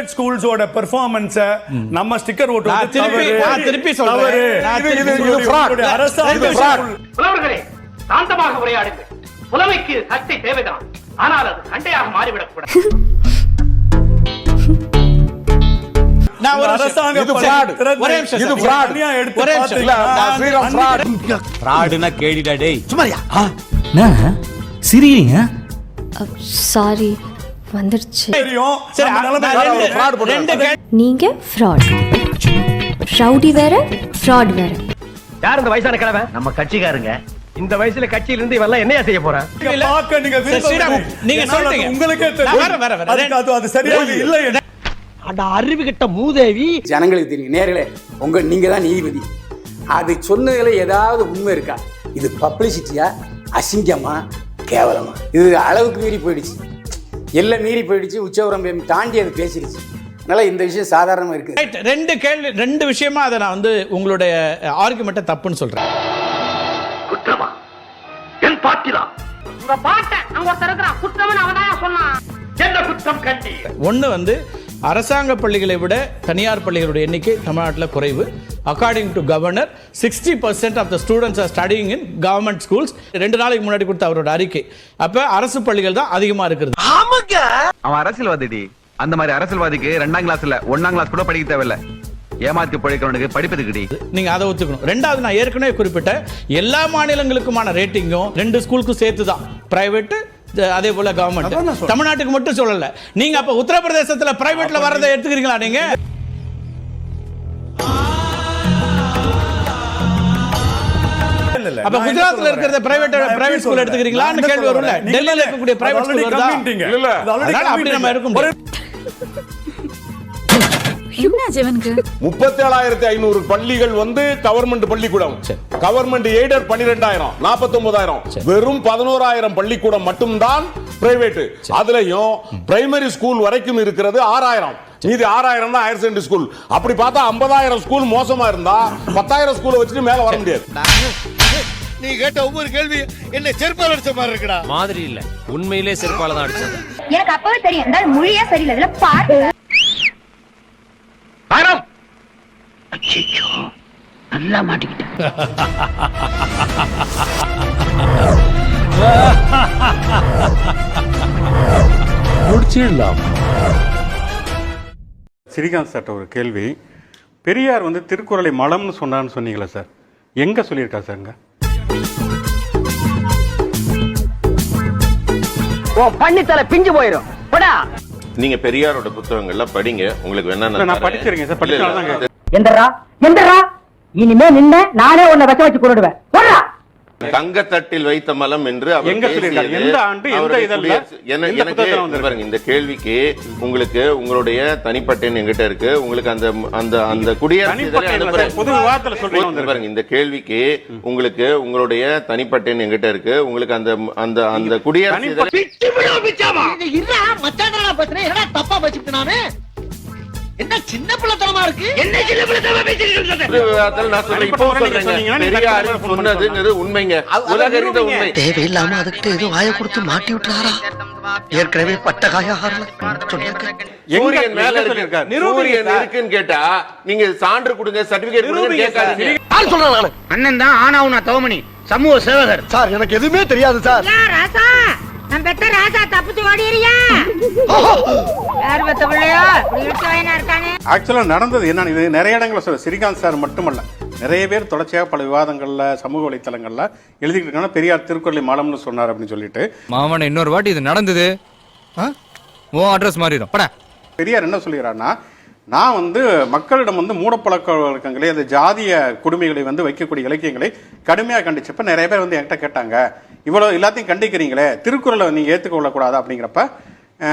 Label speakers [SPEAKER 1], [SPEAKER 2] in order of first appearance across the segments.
[SPEAKER 1] Private ஸ்கூல்ஸோட பெர்ஃபார்மன்ஸ நம்ம ஸ்டிக்கர் ஓட்டு
[SPEAKER 2] நான் திருப்பி- நான் திருப்பி சொல்றேன்.
[SPEAKER 1] அரசாங்க
[SPEAKER 3] உரையாடுங்கள். புலமைக்கு சக்தி தேவைதான். ஆனால் அது சண்டையாக மாறிவிடக் கூடாது
[SPEAKER 2] நான் ஒரு நிமிஷம்.
[SPEAKER 1] அரசாங்க
[SPEAKER 2] இது
[SPEAKER 1] பள்ளி
[SPEAKER 2] fraud.
[SPEAKER 1] திறந்த-
[SPEAKER 2] ஒரே நிமிஷம்
[SPEAKER 1] இது
[SPEAKER 2] சார்.
[SPEAKER 4] வந்துருச்சு. நீங்க ஃப்ராட் வேற ஃப்ராட் வேற.
[SPEAKER 3] யார் இந்த வயசான கிழமை நம்ம கட்சிக்காரங்க. இந்த வயசுல கட்சியில இருந்து இவெல்லாம் என்னையா செய்ய போறான்?
[SPEAKER 1] நீங்க
[SPEAKER 2] சொல்றீங்க.
[SPEAKER 1] உங்களுக்கே
[SPEAKER 3] அட அறிவு கிட்ட மூதேவி.
[SPEAKER 5] ஜனங்களுக்கு தெரியும். நேர்களே உங்க நீங்க தான் நீதிபதி. அது சொன்னதுல ஏதாவது உண்மை இருக்கா? இது பப்ளிசிட்டியா அசிங்கமா? கேவலமா? இது அளவுக்கு மீறி போயிடுச்சு. எல்லாம் மீறி போயிடுச்சு உச்சவரம் தாண்டி அது பேசிடுச்சு. அதனால இந்த விஷயம் சாதாரணமா இருக்கு.
[SPEAKER 2] Right. ரெண்டு கேள்வி ரெண்டு விஷயமா அதை நான் வந்து உங்களுடைய ஆர்குமெண்ட்டை தப்புன்னு சொல்றேன்.
[SPEAKER 3] குற்றமா? என் பாட்டிதான். உங்க பாட்டன் அங்க ஒருத்தர் இருக்கிறான். குற்றம்னு அவன் சொன்னான். என்ன குற்றம் கண்டி?
[SPEAKER 2] ஒன்று வந்து அரசாங்க பள்ளிகளை விட தனியார் பள்ளிகளுடைய எண்ணிக்கை தமிழ்நாட்டில் குறைவு. According to governor sixty percent of the students are studying in government schools ரெண்டு நாளைக்கு முன்னாடி கொடுத்த அவரோட அறிக்கை. அப்போ அரசு பள்ளிகள் தான் அதிகமாக இருக்கிறது.
[SPEAKER 6] அவன் அரசியல்வாதிடி. அந்த மாதிரி அரசியல்வாதிக்கு ரெண்டாம் கிளாஸ்ல ஒண்ணாம் கிளாஸ் கூட படிக்க தேவையில்ல. ஏமாத்தி பிழைக்கிறவனுக்கு படிப்பதுக்குடி?
[SPEAKER 2] நீங்க அதை ஒத்துக்கணும். ரெண்டாவது நான் ஏற்கனவே குறிப்பிட்ட எல்லா மாநிலங்களுக்குமான ரேட்டிங்கும் ரெண்டு ஸ்கூலுக்கும் சேர்த்து தான் பிரைவேட் அதே போல கவர்மெண்ட். தமிழ்நாட்டுக்கு மட்டும் சொல்லல நீங்க அப்ப உத்தரப்பிரதேசத்துல பிரைவேட்ல வரதை எடுத்துக்கிறீங்களா நீங்க. அப்ப குஜராத்ல இருக்கிறத
[SPEAKER 1] எப்படி
[SPEAKER 2] private school
[SPEAKER 1] சொல்றேன்?
[SPEAKER 2] எடுத்துக்கிறீங்களான்னு கேள்வி வரும்ல. டெல்லியில இருக்கக்கூடிய
[SPEAKER 1] already
[SPEAKER 2] school வருதா? அப்படி நம்ம
[SPEAKER 1] கம்மிட்டீங்க.
[SPEAKER 4] என்ன ஜீவனுக்கு
[SPEAKER 7] முப்பத்தேழாயிரத்தி ஐநூறு பள்ளிகள் வந்து கவர்மெண்ட் பள்ளிக்கூடம். கவர்மெண்ட் எய்டட் பன்னிரெண்டாயிரம் நாற்பத்தி ஒன்பதாயிரம் வெறும் பதினோராயிரம் பள்ளிக்கூடம் மட்டும்தான் பிரைவேட் அதுலயும் பிரைமரி ஸ்கூல் வரைக்கும் இருக்கிறது ஆறாயிரம். மீதி ஆறாயிரம் தான் ஹையர் செகண்டரி ஸ்கூல் அப்படி பார்த்தா ஐம்பதாயிரம் ஸ்கூல் மோசமா இருந்தா பத்தாயிரம் ஸ்கூலை வச்சுட்டு மேல வர முடியாது.
[SPEAKER 8] நீ கேட்ட ஒவ்வொரு கேள்வி என்ன செருப்பால் அடிச்ச மாதிரி இருக்குடா.
[SPEAKER 9] மாதிரி இல்ல. உண்மையிலே செருப்பால தான் அடிச்சது.
[SPEAKER 10] எனக்கு அப்பவே தெரியும். மொழியே சரியில்லை. இதுல பாரு
[SPEAKER 3] பயணம் அச்சோ நல்லா மாட்டிக்கிட்டேன்
[SPEAKER 11] ஸ்ரீகாந்த் சார்ட்ட ஒரு கேள்வி. பெரியார் வந்து திருக்குறளை மலம்னு சொன்னான்னு சொன்னீங்களா சார்? எங்க சொல்லியிருக்கா சார்ங்க
[SPEAKER 3] உன் பண்ணித்தலை பிஞ்சு போயிடும் போடா.
[SPEAKER 12] நீங்க பெரியாரோட புத்தகங்கள்ல படிங்க. உங்களுக்கு வேணா
[SPEAKER 11] இல்ல, நான் படிச்சிருக்கேன் சார். படிச்சாலும் தான் கேட்குறேன்
[SPEAKER 3] எந்தரா எந்தரா இனிமே நின்ன நானே உன்னை வச்ச வச்சு கொண்டுடுவேன்.
[SPEAKER 12] தங்கத்தட்டில் வைத்த மலம் என்று இந்த கேள்விக்கு உங்களுக்கு உங்களுடைய தனிப்பட்ட எண் எங்கிட்ட இருக்கு. உங்களுக்கு அந்த அந்த அந்த குடியரசு இந்த கேள்விக்கு உங்களுக்கு உங்களுடைய தனிப்பட்ட எண் எங்கிட்ட இருக்கு. உங்களுக்கு அந்த அந்த அந்த குடியரசு
[SPEAKER 3] என்ன சின்ன பிள்ளைத்தனமா இருக்கு? என்ன சின்ன பிள்ளைத்தனமா பேசிட்டு
[SPEAKER 12] நான் சொன்னதுங்கிறது உண்மைங்க. உலக உண்மை.
[SPEAKER 3] தேவையில்லாம அதுக்கிட்ட ஏதோ வாய கொடுத்து மாட்டி விட்டுறாரா? ஏற்கனவே பட்ட காய ஆறல.
[SPEAKER 12] சூரியன் மேல
[SPEAKER 11] எங்க
[SPEAKER 12] இருக்கு.
[SPEAKER 11] சொல்லியிருக்காரு?
[SPEAKER 12] சூரியன் இருக்குன்னு கேட்டா நீங்க சான்று கொடுங்க சர்டிபிகேட் கொடுங்க கேட்காதீங்க.
[SPEAKER 3] சொல்றேன் நானு? அண்ணன் தான் ஆனாவுனா தவமணி. சமூக சேவகர்.
[SPEAKER 8] சார் எனக்கு எதுவுமே தெரியாது சார்.
[SPEAKER 10] நான் பெத்த ராசா தப்பிச்சு ஓடிறியா யார் பெத்த பிள்ளையோ? இழுத்து வயனா இருக்கானே?
[SPEAKER 11] ஆக்சுவலா நடந்தது என்னன்னு இது நிறைய இடங்களில் சொல்ல ஸ்ரீகாந்த் சார் மட்டுமல்ல. நிறைய பேர் தொடர்ச்சியாக பல விவாதங்கள்ல சமூக வலைத்தளங்கள்ல எழுதிக்கிட்டு இருக்காங்க. பெரியார் திருக்குறளை மலம்னு சொன்னார் அப்படின்னு சொல்லிட்டு.
[SPEAKER 9] மாமன இன்னொரு வாட்டி இது நடந்தது. உன் அட்ரஸ் மாறிடும். பட.
[SPEAKER 11] பெரியார் என்ன சொல்கிறாருன்னா நான் வந்து மக்களிடம் வந்து மூடப்பழக்க வழக்கங்களை அந்த ஜாதிய கொடுமைகளை வந்து வைக்கக்கூடிய இலக்கியங்களை கடுமையாக கண்டிச்சப்ப நிறைய பேர் வந்து என்கிட்ட கேட்டாங்க. இவ்வளோ எல்லாத்தையும் கண்டிக்கிறீங்களே திருக்குறளை நீங்கள் ஏற்றுக்கொள்ளக்கூடாது அப்படிங்கிறப்ப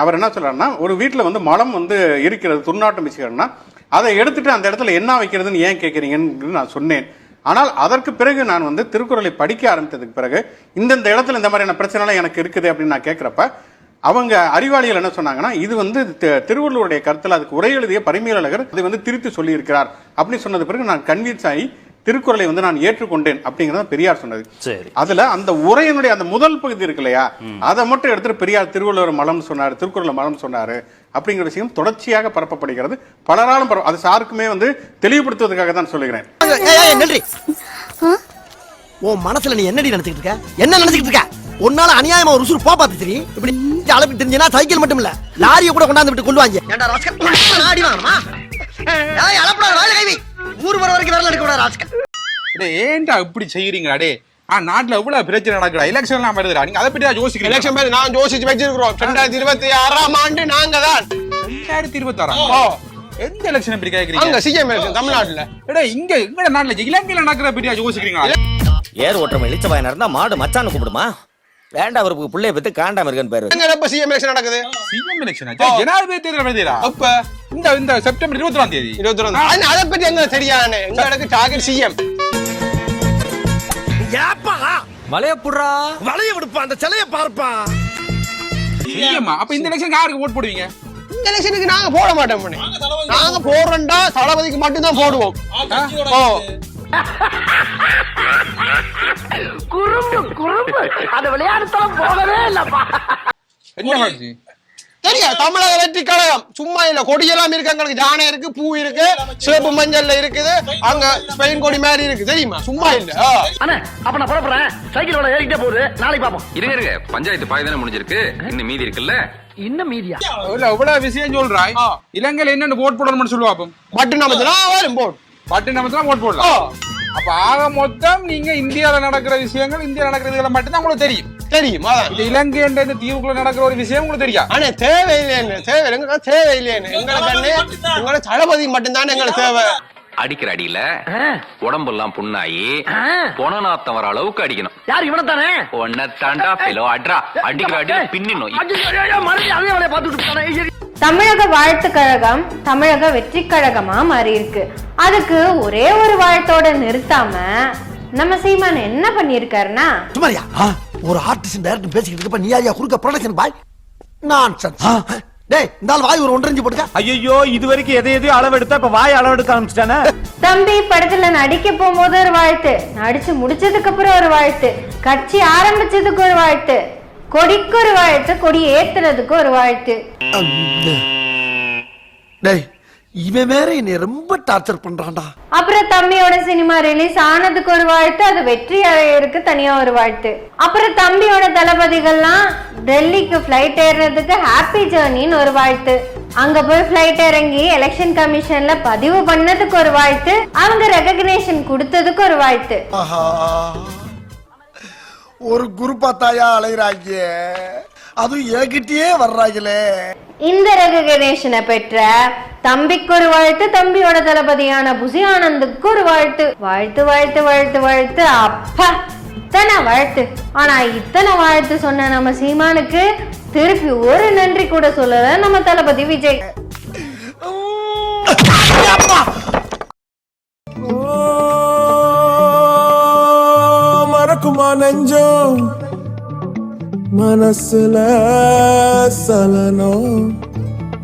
[SPEAKER 11] அவர் என்ன சொல்கிறாருன்னா ஒரு வீட்டில் வந்து மலம் வந்து இருக்கிறது துர்நாட்டம் வச்சுக்கிறேன்னா அதை எடுத்துகிட்டு அந்த இடத்துல என்ன வைக்கிறதுன்னு ஏன் கேட்குறீங்கன்னு நான் சொன்னேன். ஆனால் அதற்கு பிறகு நான் வந்து திருக்குறளை படிக்க ஆரம்பித்ததுக்கு பிறகு இந்தந்த இடத்துல இந்த மாதிரியான பிரச்சனைலாம் எனக்கு இருக்குது அப்படின்னு நான் கேட்குறப்ப அவங்க அறிவாளிகள் என்ன சொன்னாங்கன்னா இது வந்து திருவள்ளுவருடைய கருத்தில் அதுக்கு உரை எழுதிய பரிமையாளர் அது வந்து திருத்தி சொல்லியிருக்கிறார் அப்படின்னு சொன்னது பிறகு நான் கன்வின்ஸ் ஆகி திருக்குறளை வந்து நான் ஏற்றுக்கொண்டேன் அப்படிங்கறத பெரியார் சொன்னது.
[SPEAKER 1] சரி.
[SPEAKER 11] அதுல அந்த உரையினுடைய அந்த முதல் பகுதி இருக்கு இல்லையா? அதை மட்டும் எடுத்துட்டு பெரியார் திருவள்ளுவர் மலம் சொன்னாரு திருக்குறள் மலம் சொன்னாரு அப்படிங்கிற விஷயம் தொடர்ச்சியாக பரப்பப்படுகிறது. பலராலும் பரவ- அது சாருக்குமே வந்து தெளிவுபடுத்துவதற்காக தான் சொல்லுகிறேன்.
[SPEAKER 8] நன்றி. உன் மனசுல நீ என்னடி நினைச்சிட்டு இருக்க? என்ன நினைச்சிட்டு இருக்க? உன்னால அநியாயமா ஒரு உசுறு போ பார்த்து சரி இப்படி அளவு தெரிஞ்சுனா சைக்கிள் மட்டும் இல்ல லாரியை கூட கொண்டாந்து விட்டு கொண்டு ஊர் வர வரைக்கும் வரல எடுக்க கூடாது ராஸ்கல்
[SPEAKER 13] ஏன்டா இப்படி செய்யறீங்களா டே ஆ நாட்டுல எவ்வளவு பிரச்சனை நடக்குதா எலெக்ஷன் எல்லாம் வருதுடா. நீங்க அதை பத்தி யோசிக்கிறீங்க.
[SPEAKER 14] எலெக்ஷன் பேர் நான் யோசிச்சு வச்சிருக்கிறோம். ரெண்டாயிரத்தி இருபத்தி ஆறாம் ஆண்டு நாங்க தான்
[SPEAKER 13] ரெண்டாயிரத்தி இருபத்தி ஆறாம். எந்த எலெக்ஷன் இப்படி
[SPEAKER 14] அங்க
[SPEAKER 13] கேக்குறீங்க
[SPEAKER 14] சிஎம் எலெக்ஷன் தமிழ்நாட்டுல.
[SPEAKER 13] எடா இங்க எங்க நாட்டுல இலங்கையில நடக்கிற பத்தியா யோசிக்கிறீங்களா
[SPEAKER 15] ஏர் ஓட்டுற பையனா இருந்தா மாடு மச்சான்னு கூப்பிடுமா? வேண்டாம் அவருக்கு பிள்ளைய பத்தி காண்டாம இருக்கன்னு பேரு.
[SPEAKER 14] எங்க எப்ப சிஎம் எலெக்ஷன் நடக்குது?
[SPEAKER 13] சிஎம் எலெக்ஷன் ஜனாதிபதி தேர்தல் வருதுடா
[SPEAKER 14] அப்ப?
[SPEAKER 13] இந்த இந்த செப்டம்பர் இருபத்தி ஒன்றாம் தேதி.
[SPEAKER 14] இருபத்தி ரெண்டு அதை பத்தி எங்க தெரியானே எங்க எனக்கு டார்கெட் சிஎம்
[SPEAKER 8] ஏப்பா?
[SPEAKER 15] வளைய புடுறா.
[SPEAKER 8] வளைய விடுப்பா அந்த சிலைய பார்ப்பா.
[SPEAKER 13] சிஎம் அப்ப இந்த எலெக்ஷன் யாருக்கு ஓட் போடுவீங்க?
[SPEAKER 14] இந்த எலெக்ஷனுக்கு நாங்க போட மாட்டோம் மணி. நாங்க போடுறோம்டா தளபதிக்கு மட்டும் தான் போடுவோம் ஓ
[SPEAKER 15] குறும்பு குறும்பு. அந்த விளையாடுத்தலாம் போகவே இல்லப்பா.
[SPEAKER 14] தெரியும் தமிழக வெற்றி கழகம். சும்மா இல்ல கொடியெல்லாம் இருக்கு எங்களுக்கு யானை இருக்கு பூ இருக்கு சிவப்பு மஞ்சள்ல இருக்குது அங்க ஸ்பெயின் கொடி மாதிரி இருக்கு. தெரியுமா? சும்மா இல்ல.
[SPEAKER 15] அண்ணா அப்ப நான் புறப்படுறேன். சைக்கிள் வேலை ஏறிக்கிட்டே போகுது. நாளைக்கு பாப்போம்.
[SPEAKER 16] இருங்க இருங்க பஞ்சாயத்து பாய் தானே முடிஞ்சிருக்கு. இன்னும் மீதி இருக்குல்ல?
[SPEAKER 15] இன்னும் மீதியா?
[SPEAKER 13] இல்ல இவ்வளவு விஷயம் சொல்றாய்? இலங்கையில என்னென்ன ஓட் போடணும்னு சொல்லுவா அப்போ?
[SPEAKER 14] பட்டு நம்ம வரும் போடு
[SPEAKER 13] பட்டு நம்ம தான் ஓட் போடலாம் அப்ப ஆக மொத்தம் நீங்க இந்தியால நடக்கிற விஷயங்கள் இந்தியால நடக்கிற இதுல மட்டும்தான் உங்களுக்கு தெரியும்.
[SPEAKER 14] தெரியும்.
[SPEAKER 13] இது இலங்கை என்ற இந்த தீவுக்குள்ள நடக்கிற ஒரு விஷயம் உங்களுக்கு தெரியும்
[SPEAKER 14] ஆனா தேவையில்லைன்னு தேவை எங்களுக்கு தேவையில்லைன்னு. எங்களுக்கு எங்களோட தளபதி மட்டும்தான். எங்களுக்கு தேவை.
[SPEAKER 16] அடிக்கிற அடியில உடம்பெல்லாம் புண்ணாயி பொணநாத்தம் வர அளவுக்கு அடிக்கணும்.
[SPEAKER 15] யார் இவனை தானே
[SPEAKER 16] ஒன்ன தாண்டா பிலோ அட்ரா. அடிக்கிற அடியில பின்னிடணும்.
[SPEAKER 15] மறுபடியும் அதே வேலையை பார்த்துட்டு.
[SPEAKER 17] தமிழக வாழ்த்துக் கழகம் தமிழக வெற்றி கழகமா மாறி இருக்கு. அதுக்கு ஒரே ஒரு வாழ்த்தோட நிறுத்தாம நம்ம சீமான் என்ன பண்ணிருக்காருன்னா
[SPEAKER 8] சுமாரியா ஒரு ஆர்டிஸ்ட் டைரக்டர் பேசிக்கிட்டு இருக்கப்ப நீ யாரியா குறுக்க ப்ரொடக்ஷன் பாய் நான் டேய் இந்த வாய் ஒரு ஒன்றரை போட்டுக்க.
[SPEAKER 1] ஐயோ இது வரைக்கும் எதை எதையும் அளவெடுத்தா இப்ப வாய் அளவெடுக்க ஆரம்பிச்சிட்டானே?
[SPEAKER 17] தம்பி படத்துல நடிக்க போகும்போது ஒரு வாழ்த்து. நடிச்சு முடிச்சதுக்கு அப்புறம் ஒரு வாழ்த்து. கட்சி ஆரம்பிச்சதுக்கு ஒரு வாழ்த்து. கொடிக்கு ஒரு வாழ்த்து கொடி ஏத்துறதுக்கு ஒரு வாழ்த்து.
[SPEAKER 8] டேய் இவன் வேற என்னை ரொம்ப டார்ச்சர் பண்றான்டா.
[SPEAKER 17] அப்புறம் தம்பியோட சினிமா ரிலீஸ் ஆனதுக்கு ஒரு வாழ்த்து அது வெற்றி அடையறதுக்கு தனியா ஒரு வாழ்த்து. அப்புறம் தம்பியோட தளபதிகள்லாம் டெல்லிக்கு ஃபிளைட் ஏறுறதுக்கு ஹாப்பி ஜேர்னின்னு ஒரு வாழ்த்து. அங்க போய் ஃபிளைட் இறங்கி எலெக்ஷன் கமிஷன்ல பதிவு பண்ணதுக்கு ஒரு வாழ்த்து அவங்க ரெகக்னேஷன் கொடுத்ததுக்கு ஒரு வாழ்த்து.
[SPEAKER 8] ஆஹா. ஒரு குரு பார்த்தாயா அலைகிறாங்க அதுவும் என்கிட்டயே வர்றாங்களே
[SPEAKER 17] இந்த ரெகக்னேஷனை பெற்ற தம்பிக்கு ஒரு வாழ்த்து தம்பியோட தளபதியான புசி ஆனந்துக்கு ஒரு வாழ்த்து. வாழ்த்து வாழ்த்து வாழ்த்து வாழ்த்து. அப்பா இத்தனை வாழ்த்து. ஆனா இத்தனை வாழ்த்து சொன்ன நம்ம சீமானுக்கு திருப்பி ஒரு நன்றி கூட சொல்லல நம்ம தளபதி விஜய்.
[SPEAKER 14] நெஞ்சம் மனசுல சலனம்.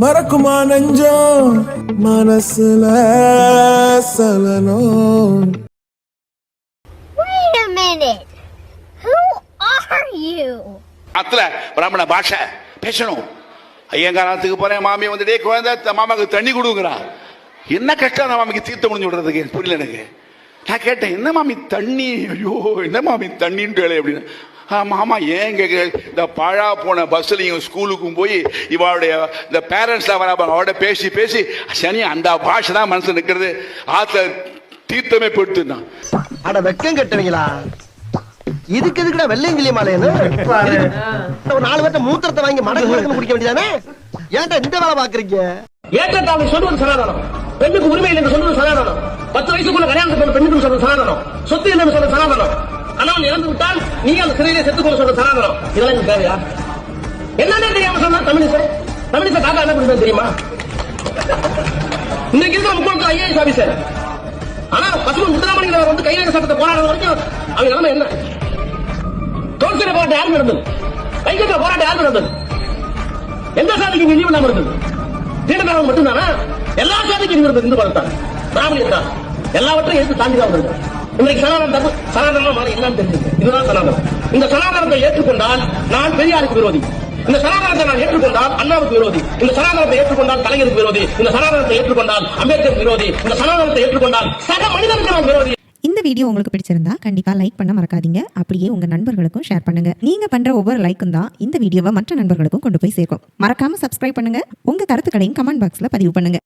[SPEAKER 14] மறக்குமா நெஞ்சம் மனசுல சலனம்?
[SPEAKER 8] அத்துல பிராமண பாஷை பேசணும். ஐயங்காரத்துக்கு போறேன் மாமி வந்து டே குழந்தை மாமாக்கு தண்ணி கொடுக்குறா என்ன கஷ்டம் அந்த மாமிக்கு தீர்த்த முடிஞ்சு விடுறதுக்கு? புரியல எனக்கு. நான் கேட்டேன் என்ன மாமி தண்ணி? ஐயோ என்ன மாமி தண்ணின்னு கேளு அப்படின்னு. ஆ மாமா ஏன் கேட்க இந்த பழா போன பஸ்லையும் ஸ்கூலுக்கும் போய் இவளுடைய இந்த பேரண்ட்ஸ்லாம் வர அவட பேசி பேசி சனி அந்த பாஷை தான் மனசுல நிற்கிறது ஆத்த தீர்த்தமே போட்டுனா
[SPEAKER 5] அட வெக்கம் கட்டுவீங்களா? இதுக்கு எதுக்குடா வெள்ளையங்கிலி மாலையன்னு ஒரு நாலு பேர்த்த மூத்திரத்தை வாங்கி மடக்கு மடக்கு குடிக்க வேண்டியதானே? ஏன்டா இந்த வேலை பாக்குறீங்க?
[SPEAKER 15] ஏற்றத்தாழ்வு சொல்வது சனாதனம். பெண்ணுக்கு உரிமை இல்லை என்று சொல்வது சனாதனம். பத்து வயசுக்குள்ள கல்யாணம் பண்ண பெண்ணுக்கு சொல்ற சனாதனம். சொத்து இல்லைன்னு சொல்ற சனாதனம். கணவன் இறந்து விட்டால் நீங்க அந்த சிறையிலே செத்துக்கொள்ள சொல்ற சனாதனம். இதெல்லாம் எனக்கு தேவையா? என்னன்னே தெரியாம சொன்னா தமிழிசை? தமிழிசை காக்கா என்ன பண்ணுறது தெரியுமா? இன்னைக்கு இருக்கிற முக்கிய ஐஏஎஸ் ஆபீசர். ஆனா பசுமன் முத்துராமலிங்கம் வந்து கையெழுத்து சட்டத்தை போராடுற வரைக்கும் அவங்க நிலைமை என்ன? தோல்சியில போராட்டம் யார் நடந்தது? கைகட்ட போராட்டம் யார் நடந்தது? எந்த சாதிக்கு நிதி இல்லாம இருந்தது? தீண்டக்காரன் மட்டும்தானா? எல்லா சாதிக்கும் இருந்தது இந்து மதத்தார். பிராமணியத்தார் எல்லாவற்றையும் ஏற்று தாண்டி தான் வருது. இன்றைக்கு சனாதன தர்மம் சனாதனம் மாறி என்னன்னு தெரிஞ்சு இதுதான் சனாதனம். இந்த சனாதனத்தை ஏற்றுக்கொண்டால் நான் பெரியாருக்கு விரோதி. இந்த சனாதனத்தை நான் ஏற்றுக்கொண்டால் அண்ணாவுக்கு விரோதி. இந்த சனாதனத்தை ஏற்றுக்கொண்டால் கலைஞருக்கு விரோதி. இந்த சனாதனத்தை ஏற்றுக்கொண்டால் அம்பேத்கருக்கு விரோதி. இந்த சனாதனத்தை ஏற்றுக்கொண்டால் சக மனிதனுக்கு நான் விரோதி.
[SPEAKER 18] இந்த வீடியோ உங்களுக்கு பிடிச்சிருந்தா கண்டிப்பா லைக் பண்ண மறக்காதீங்க. அப்படியே உங்க நண்பர்களுக்கும் ஷேர் பண்ணுங்க. நீங்க பண்ற ஒவ்வொரு லைக்கும் தான் இந்த வீடியோவை மற்ற நண்பர்களுக்கும் கொண்டு போய் சேர்க்கும். மறக்காம சப்ஸ்கிரைப் பண்ணுங்க. உங்க கருத்துக்களையும் கமெண்ட் பாக்ஸ்ல பதிவு பண்ணுங்க.